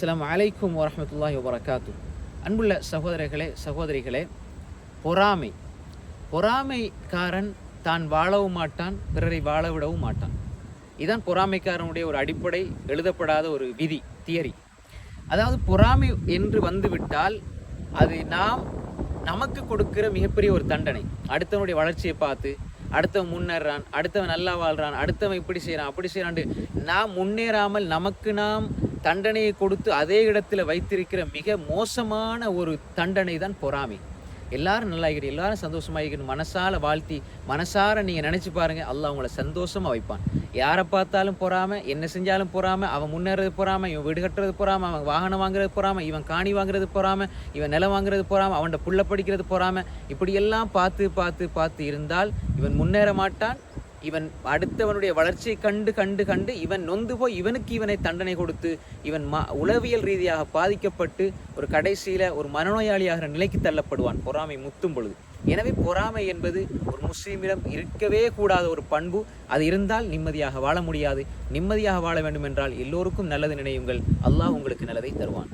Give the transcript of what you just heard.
அஸ்லாம் அலைக்கும் வரமத்துல்லாஹி வபரகாத்து அன்புள்ள சகோதரர்களே சகோதரிகளே பொறாமை. பொறாமைக்காரன் தான் வாழவும் மாட்டான் பிறரை வாழ விடவும் மாட்டான். இதுதான் பொறாமைக்காரனுடைய ஒரு அடிப்படை எழுதப்படாத ஒரு விதி தியரி. அதாவது பொறாமை என்று வந்துவிட்டால் அது நாம் நமக்கு கொடுக்கிற மிகப்பெரிய ஒரு தண்டனை. அடுத்தவனுடைய வளர்ச்சியை பார்த்து அடுத்தவன் முன்னேறான் அடுத்தவன் நல்லா வாழ்றான் அடுத்தவன் இப்படி செய்கிறான் அப்படி செய்கிறான்ட்டு நாம் முன்னேறாமல் நமக்கு நாம் தண்டனையை கொடுத்து அதே இடத்துல வைத்திருக்கிற மிக மோசமான ஒரு தண்டனை தான் பொறாமை. எல்லாரும் நல்லா இருக்கணும் எல்லாரும் சந்தோஷமா இருக்கணும் மனசால வாழ்த்தி மனசார நீங்கள் நினச்சி பாருங்கள் அல்லாஹ் உங்களை சந்தோஷமாக வைப்பான். யாரை பார்த்தாலும் பொறாமல் என்ன செஞ்சாலும் பொறாமல் அவன் முன்னேறது பொறாமல் இவன் வீடு கட்டுறது பொறாமல் அவன் வாகனம் வாங்குறது பொறாம இவன் காணி வாங்குறது பொறாமல் இவன் நிலம் வாங்குறது பொறாம அவன்கிட்ட புள்ள படிக்கிறது பொறாமல் இப்படியெல்லாம் பார்த்து பார்த்து பார்த்து இருந்தால் இவன் முன்னேற மாட்டான் இவன் அடுத்தவனுடைய வளர்ச்சியை கண்டு கண்டு கண்டு இவன் நொந்து போய் இவனுக்கு இவனை தண்டனை கொடுத்து இவன் ம உளவியல் ரீதியாக பாதிக்கப்பட்டு ஒரு கடைசியில் ஒரு மனநோயாளியாகிற நிலைக்கு தள்ளப்படுவான் பொறாமை முத்தும் பொழுது. எனவே பொறாமை என்பது ஒரு முஸ்லீமிடம் இருக்கவே கூடாத ஒரு பண்பு. அது இருந்தால் நிம்மதியாக வாழ முடியாது. நிம்மதியாக வாழ வேண்டும் என்றால் எல்லோருக்கும் நல்லது நினையுங்கள். அல்லாஹ் உங்களுக்கு நல்லதை தருவான்.